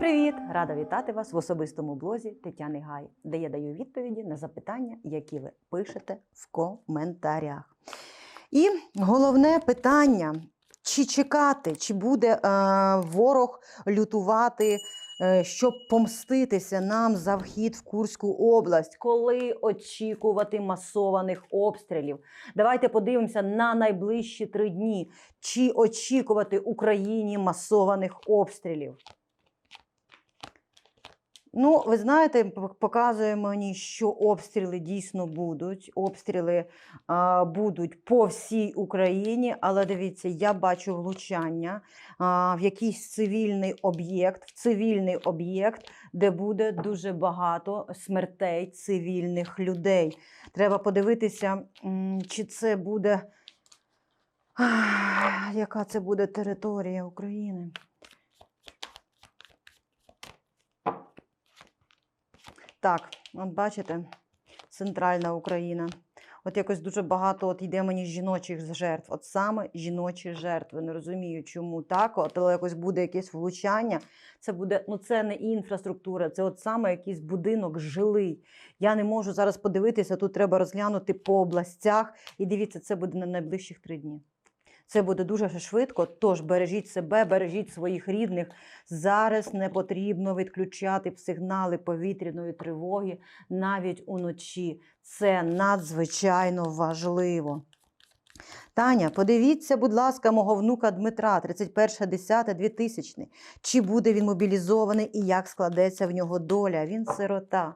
привіт! Рада вітати вас в особистому блозі Тетяни Гай, де я даю відповіді на запитання, які ви пишете в коментарях. І головне питання: чи чекати, чи буде е, ворог лютувати, е, щоб помститися нам за вхід в Курську область, коли очікувати масованих обстрілів? Давайте подивимося на найближчі три дні. Чи очікувати Україні масованих обстрілів? Ну, ви знаєте, показує мені, що обстріли дійсно будуть. Обстріли а, будуть по всій Україні, але дивіться, я бачу влучання а, в якийсь цивільний об'єкт, в цивільний об'єкт, де буде дуже багато смертей цивільних людей. Треба подивитися, чи це буде. Яка це буде територія України? Так, от бачите, центральна Україна. От якось дуже багато от йде мені жіночих жертв. От саме жіночі жертви. Не розумію, чому так. От але якось буде якесь влучання. Це буде, ну це не інфраструктура, це от саме якийсь будинок жилий. Я не можу зараз подивитися. Тут треба розглянути по областях. І дивіться, це буде на найближчих три дні. Це буде дуже швидко. Тож бережіть себе, бережіть своїх рідних. Зараз не потрібно відключати сигнали повітряної тривоги навіть уночі. Це надзвичайно важливо. Таня, подивіться, будь ласка, мого внука Дмитра, 31.10.2000. Чи буде він мобілізований і як складеться в нього доля? Він сирота.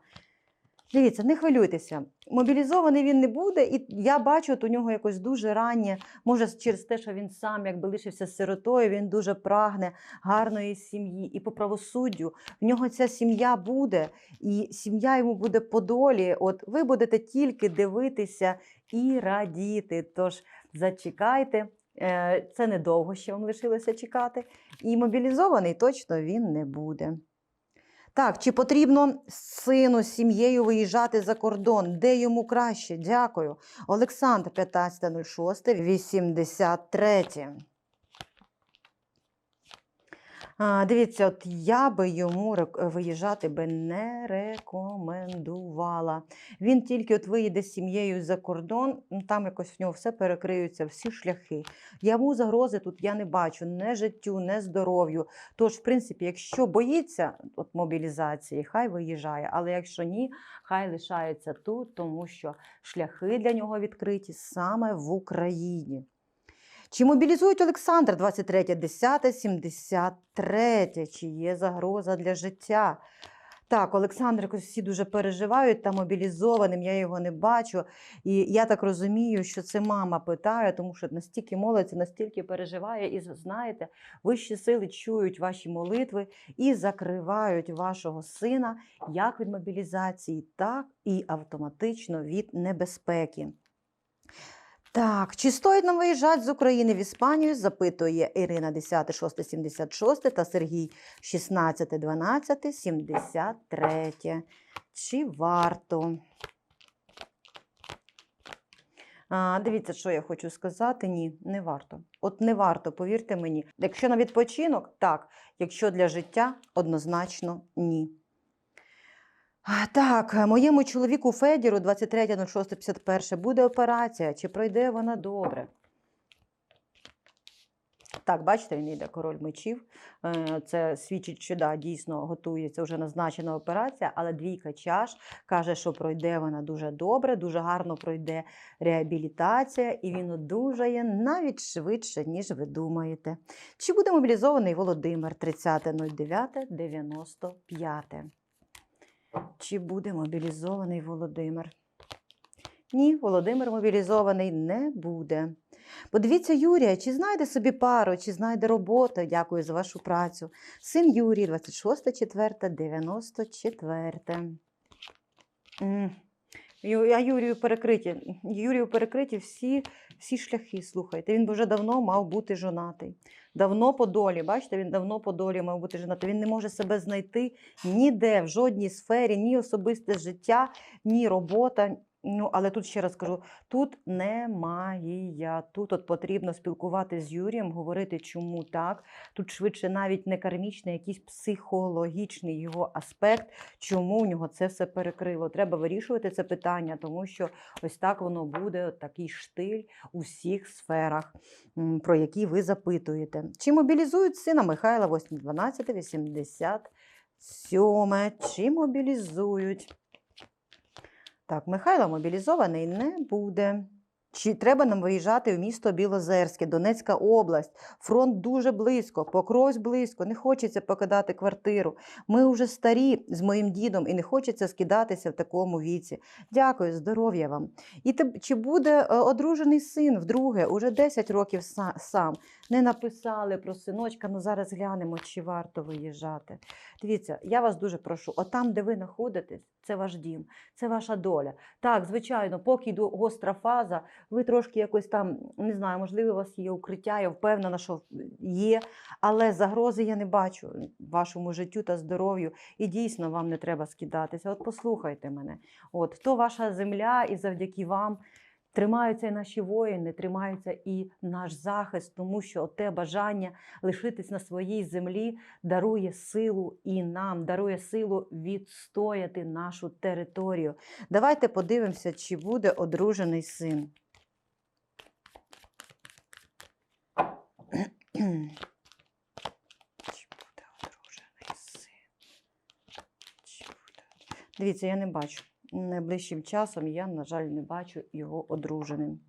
Дивіться, не хвилюйтеся. Мобілізований він не буде, і я бачу, от у нього якось дуже раннє, може, через те, що він сам якби лишився сиротою, він дуже прагне гарної сім'ї. І по правосуддю в нього ця сім'я буде, і сім'я йому буде по долі. От ви будете тільки дивитися і радіти. Тож зачекайте. Е, Це недовго ще вам лишилося чекати. І мобілізований точно він не буде. Так, чи потрібно сину з сім'єю виїжджати за кордон? Де йому краще? Дякую. Олександр 15.06, 83. Дивіться, от я би йому рек- виїжджати би не рекомендувала. Він тільки от виїде з сім'єю за кордон, там якось в нього все перекриються, всі шляхи. Йому загрози тут я не бачу не життю, не здоров'ю. Тож, в принципі, якщо боїться от мобілізації, хай виїжджає. Але якщо ні, хай лишається тут, тому що шляхи для нього відкриті саме в Україні. Чи мобілізують Олександра 23.10.73? Чи є загроза для життя? Так, Олександр якось всі дуже переживають та мобілізованим, я його не бачу. І я так розумію, що це мама питає, тому що настільки молиться, настільки переживає, і знаєте, вищі сили чують ваші молитви і закривають вашого сина як від мобілізації, так і автоматично від небезпеки. Так, чи стоїть нам виїжджати з України в Іспанію? Запитує Ірина 10.6.76 та Сергій 16.12.73. Чи варто? А, дивіться, що я хочу сказати. Ні, не варто. От не варто, повірте мені. Якщо на відпочинок, так. Якщо для життя, однозначно ні. Так, моєму чоловіку Федіру 23.06.51 буде операція. Чи пройде вона добре? Так, бачите, він йде король мечів. Е, Це свідчить, що да, дійсно готується вже назначена операція, але двійка чаш каже, що пройде вона дуже добре, дуже гарно пройде реабілітація, і він одужає навіть швидше, ніж ви думаєте. Чи буде мобілізований Володимир 30.09.95? Чи буде мобілізований Володимир? Ні, Володимир мобілізований не буде. Подивіться, Юрія, чи знайде собі пару, чи знайде роботу. Дякую за вашу працю. Син Юрій, 26.04.94. А Юрію перекриті. Юрію перекриті всі, всі шляхи, слухайте. Він вже давно мав бути жонатий. Давно по долі, бачите, він давно по долі мав бути жонатий. Він не може себе знайти ніде, в жодній сфері, ні особисте життя, ні робота. Ну, але тут ще раз кажу: тут не магія. Тут от потрібно спілкуватися з Юрієм, говорити, чому так. Тут швидше навіть не кармічний, якийсь психологічний його аспект, чому у нього це все перекрило. Треба вирішувати це питання, тому що ось так воно буде, от такий штиль у всіх сферах, про які ви запитуєте. Чи мобілізують сина Михайла 8, 12, 87? Чи мобілізують? Так, Михайло мобілізований не буде. Чи треба нам виїжджати в місто Білозерське, Донецька область? Фронт дуже близько, покровсь близько, не хочеться покидати квартиру. Ми вже старі з моїм дідом і не хочеться скидатися в такому віці. Дякую, здоров'я вам. І те- чи буде е, одружений син вдруге, уже 10 років сам. Не написали про синочка, ну зараз глянемо, чи варто виїжджати. Дивіться, я вас дуже прошу, отам, де ви знаходитесь, це ваш дім, це ваша доля. Так, звичайно, поки йде гостра фаза, ви трошки якось там, не знаю, можливо, у вас є укриття, я впевнена, що є, але загрози я не бачу вашому життю та здоров'ю. І дійсно вам не треба скидатися. От послухайте мене. От то ваша земля, і завдяки вам тримаються і наші воїни, тримаються і наш захист, тому що те бажання лишитись на своїй землі дарує силу і нам, дарує силу відстояти нашу територію. Давайте подивимося, чи буде одружений син. Чи буде одружений син? Чи? Дивіться, я не бачу. Найближчим часом я, на жаль, не бачу його одруженим.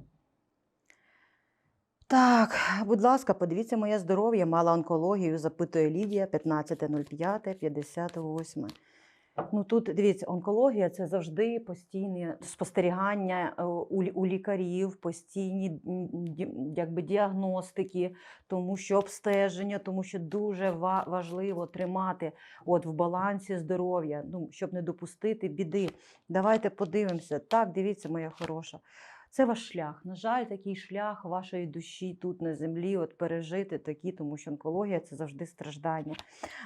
Так, будь ласка, подивіться моє здоров'я, мала онкологію, запитує Лідія 15.05.58. Ну тут дивіться, онкологія це завжди постійне спостерігання е, у, у лікарів, постійні якби, діагностики, тому що обстеження, тому що дуже ва- важливо тримати от, в балансі здоров'я, ну, щоб не допустити біди. Давайте подивимося. Так, дивіться, моя хороша. Це ваш шлях. На жаль, такий шлях вашої душі тут на землі, от пережити такі, тому що онкологія це завжди страждання.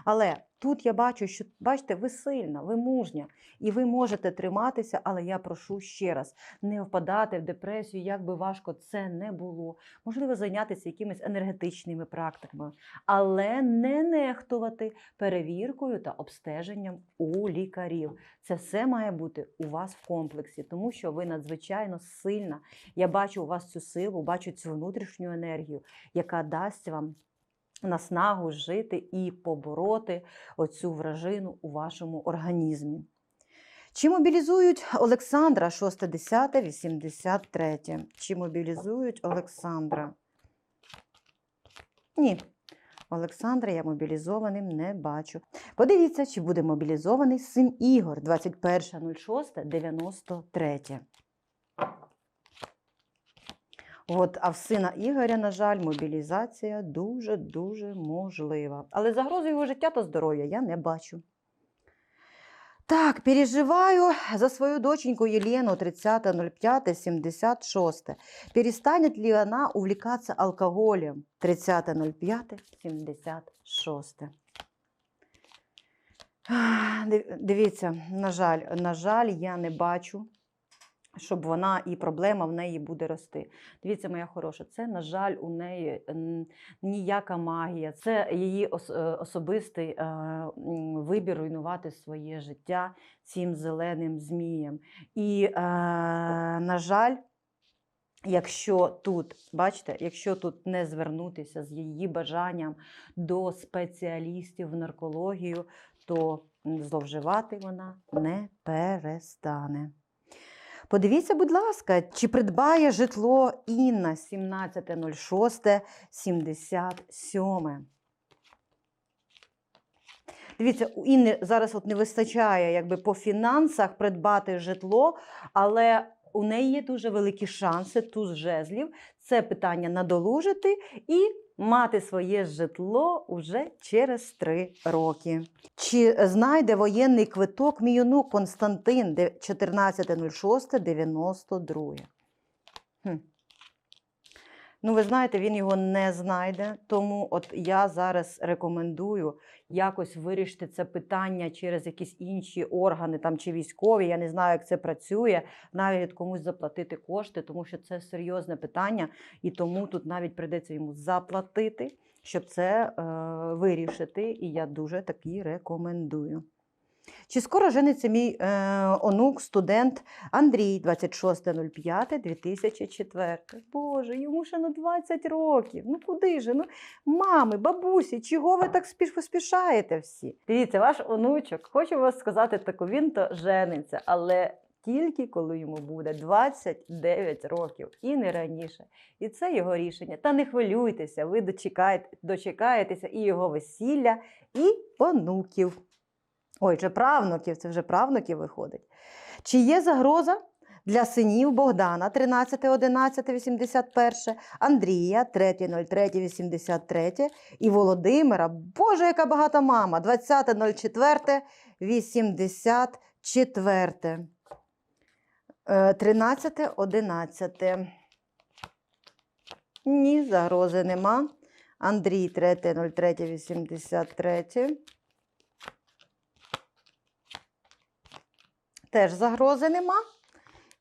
Але тут я бачу, що бачите, ви сильна, ви мужня, і ви можете триматися, але я прошу ще раз не впадати в депресію, як би важко це не було. Можливо, зайнятися якимись енергетичними практиками, але не нехтувати перевіркою та обстеженням у лікарів. Це все має бути у вас в комплексі, тому що ви надзвичайно сильна. Я бачу у вас цю силу, бачу цю внутрішню енергію, яка дасть вам наснагу жити і побороти оцю вражину у вашому організмі. Чи мобілізують Олександра 6.10, 83? Чи мобілізують Олександра? Ні. Олександра я мобілізованим не бачу. Подивіться, чи буде мобілізований син Ігор 21.06.93. От, а в сина Ігоря, на жаль, мобілізація дуже-дуже можлива. Але загрози його життя та здоров'я я не бачу. Так, переживаю за свою доченьку Елену 30.05.76. Перестанет ли она увлекаться алкоголем 30.05.76. Дивіться, на жаль, на жаль, я не бачу, щоб вона і проблема в неї буде рости. Дивіться, моя хороша, це, на жаль, у неї ніяка магія. Це її е, особистий е, вибір руйнувати своє життя цим зеленим змієм. І, е, на жаль, Якщо тут, бачите, якщо тут не звернутися з її бажанням до спеціалістів в наркологію, то зловживати вона не перестане. Подивіться, будь ласка, чи придбає житло Інна 17.06.77. Дивіться, у Інни зараз от не вистачає якби, по фінансах придбати житло, але у неї є дуже великі шанси туз жезлів. Це питання надолужити і мати своє житло уже через три роки. Чи знайде воєнний квиток мій онук Константин де- 14.06.92? Хм. Ну, ви знаєте, він його не знайде. Тому от я зараз рекомендую якось вирішити це питання через якісь інші органи там чи військові. Я не знаю, як це працює. Навіть комусь заплатити кошти, тому що це серйозне питання, і тому тут навіть прийдеться йому заплатити, щоб це е, вирішити. І я дуже таки рекомендую. Чи скоро жениться мій е, онук, студент Андрій, 26.05.2004? Боже, йому ще на 20 років. Ну куди же? Ну, мами, бабусі, чого ви так спіш поспішаєте всі? Дивіться, ваш онучок, хочу вас сказати таку, він то жениться, але тільки коли йому буде 29 років і не раніше. І це його рішення. Та не хвилюйтеся, ви дочекаєте, дочекаєтеся і його весілля, і онуків. Ой, вже правнуків, це вже правнуків виходить. Чи є загроза для синів Богдана 13.11.81, Андрія 3.03.83 і Володимира, Боже, яка багата мама, 20.04.84. 13.11. Ні, загрози нема. Андрій 3.03.83. Теж загрози нема.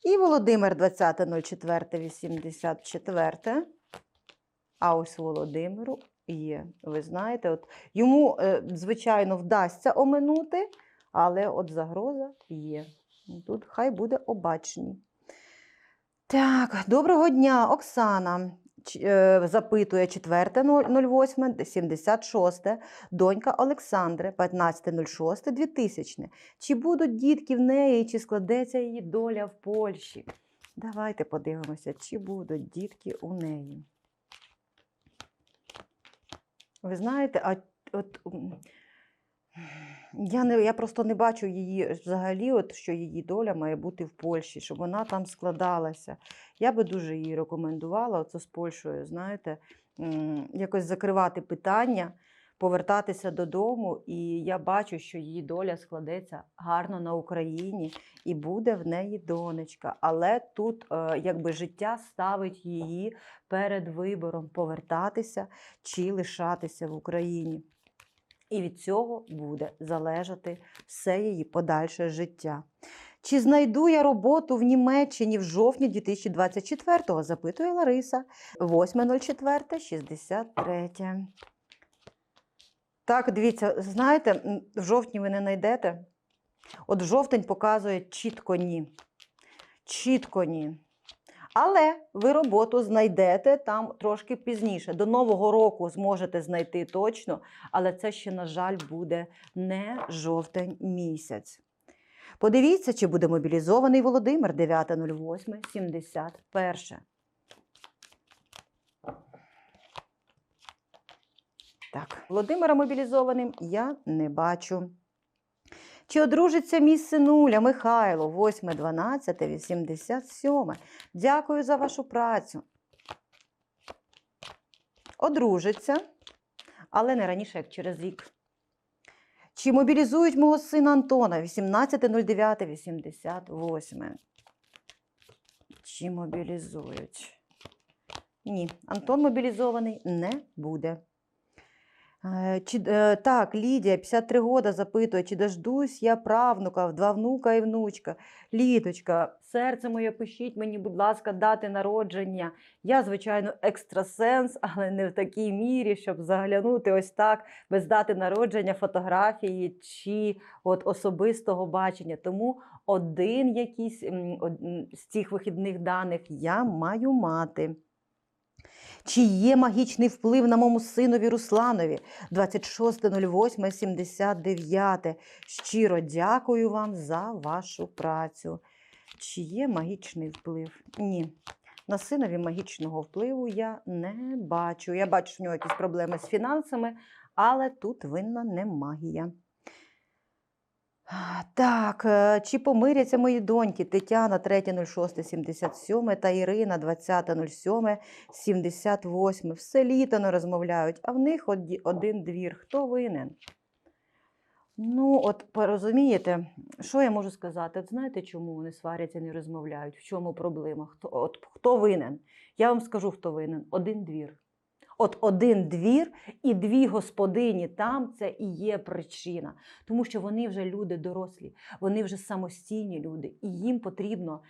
І Володимир 20.04.84. А ось Володимиру є. Ви знаєте, от йому, е, звичайно, вдасться оминути, але от загроза є. Тут хай буде обачні. Так, доброго дня, Оксана. Е, Запитує 4.08.76, донька Олександри, 15.06.2000. Чи будуть дітки в неї, чи складеться її доля в Польщі? Давайте подивимося, чи будуть дітки у неї. Ви знаєте, а от я, не, я просто не бачу її взагалі, от, що її доля має бути в Польщі, щоб вона там складалася. Я би дуже їй рекомендувала оце з Польщею, знаєте, якось закривати питання, повертатися додому. І я бачу, що її доля складеться гарно на Україні і буде в неї донечка. Але тут е, якби життя ставить її перед вибором повертатися чи лишатися в Україні. І від цього буде залежати все її подальше життя. Чи знайду я роботу в Німеччині в жовтні 2024-го? запитує Лариса. 8.04.63. Так, дивіться, знаєте, в жовтні ви не знайдете. От жовтень показує чітко ні. Чітко ні. Але ви роботу знайдете там трошки пізніше. До Нового року зможете знайти точно, але це ще, на жаль, буде не жовтень місяць. Подивіться, чи буде мобілізований Володимир 9.08.71. Так, Володимира мобілізованим я не бачу. Чи одружиться мій синуля Михайло 8.12.87? Дякую за вашу працю. Одружиться, але не раніше, як через рік. Чи мобілізують мого сина Антона 18.09.88? Чи мобілізують? Ні, Антон мобілізований не буде. Е, Чи, е, так, Лідія, 53 года, запитує, чи дождусь я правнука, два внука і внучка. Лідочка, серце моє, пишіть мені, будь ласка, дати народження. Я, звичайно, екстрасенс, але не в такій мірі, щоб заглянути ось так, без дати народження, фотографії чи от особистого бачення. Тому один якийсь з цих вихідних даних я маю мати. Чи є магічний вплив на моєму синові Русланові 26.08.79? Щиро дякую вам за вашу працю. Чи є магічний вплив? Ні. На синові магічного впливу я не бачу. Я бачу, що в нього якісь проблеми з фінансами, але тут винна не магія. Так, е, чи помиряться мої доньки Тетяна 3.06.77 та Ірина 20.07.78. Все літо не розмовляють, а в них один двір. Хто винен? Ну, от порозумієте, що я можу сказати? От знаєте, чому вони сваряться, не розмовляють? В чому проблема? Хто, от, хто винен? Я вам скажу, хто винен. Один двір. От один двір і дві господині там це і є причина. Тому що вони вже люди дорослі, вони вже самостійні люди, і їм потрібно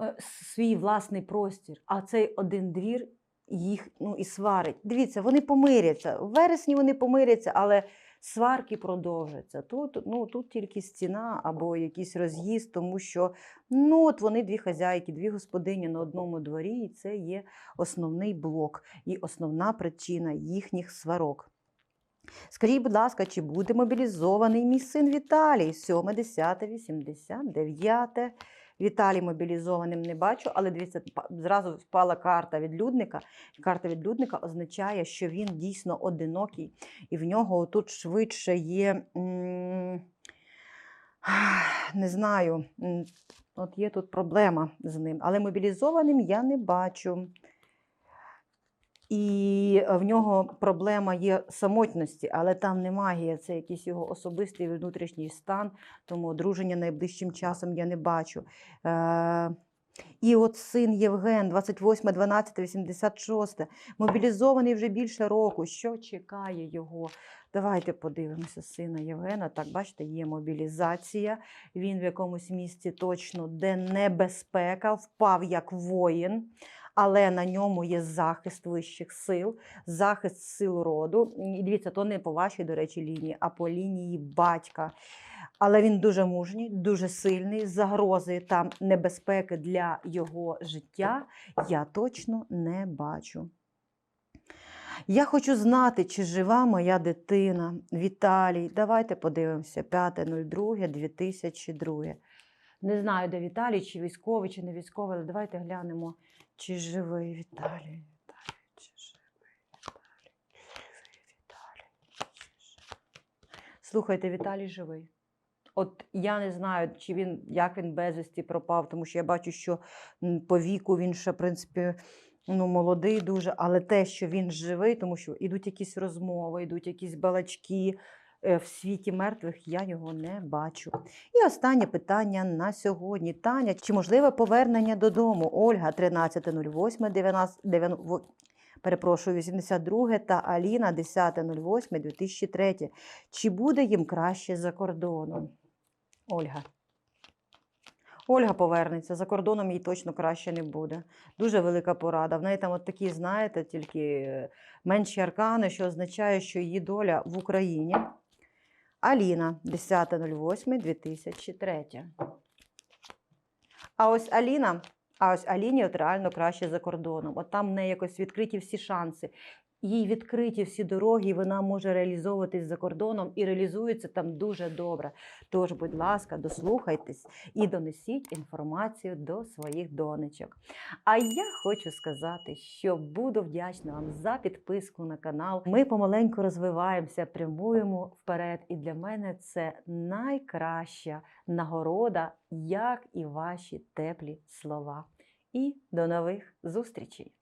е, свій власний простір. А цей один двір їх ну, і сварить. Дивіться, вони помиряться. В вересні вони помиряться, але сварки продовжаться. Тут, ну, тут тільки стіна або якийсь роз'їзд, тому що ну, от вони дві хазяйки, дві господині на одному дворі, і це є основний блок і основна причина їхніх сварок. Скажіть, будь ласка, чи буде мобілізований мій син Віталій? 7, 10, 89. Віталій мобілізованим не бачу, але дивіться, зразу впала карта відлюдника. Карта відлюдника означає, що він дійсно одинокий, і в нього тут швидше є. Не знаю, от є тут проблема з ним, але мобілізованим я не бачу. І в нього проблема є самотності, але там не магія, це якийсь його особистий внутрішній стан, тому одруження найближчим часом я не бачу. Е- і от син Євген, 28, 12, 86, мобілізований вже більше року. Що чекає його? Давайте подивимося сина Євгена. Так, бачите, є мобілізація. Він в якомусь місці точно, де небезпека, впав як воїн, але на ньому є захист вищих сил, захист сил роду. І дивіться, то не по вашій, до речі, лінії, а по лінії батька. Але він дуже мужній, дуже сильний. Загрози там небезпеки для його життя я точно не бачу. Я хочу знати, чи жива моя дитина. Віталій, давайте подивимося. 5.02.2002. Не знаю, де Віталій, чи військовий, чи не військовий, але давайте глянемо, чи живий Віталій. Віталій, чи живий Віталій, живий Віталій, чи. Слухайте, Віталій живий. От я не знаю, чи він як він безвісті пропав, тому що я бачу, що по віку він ще, в принципі, ну, молодий дуже, але те, що він живий, тому що йдуть якісь розмови, йдуть якісь балачки. Е, В світі мертвих я його не бачу. І останнє питання на сьогодні. Таня, чи можливе повернення додому? Ольга 13.08, 90, 90, перепрошую, 82 та Аліна 10.08, 2003. Чи буде їм краще за кордоном? Ольга. Ольга повернеться, за кордоном їй точно краще не буде. Дуже велика порада. В неї там от такі, знаєте, тільки е, менші аркани, що означає, що її доля в Україні. Аліна 10.08.2003. А ось Аліна, а ось Аліні от реально краще за кордоном. От там в неї якось відкриті всі шанси. Їй відкриті всі дороги, вона може реалізовуватись за кордоном і реалізується там дуже добре. Тож, будь ласка, дослухайтесь і донесіть інформацію до своїх донечок. А я хочу сказати, що буду вдячна вам за підписку на канал. Ми помаленьку розвиваємося, прямуємо вперед. І для мене це найкраща нагорода, як і ваші теплі слова. І до нових зустрічей!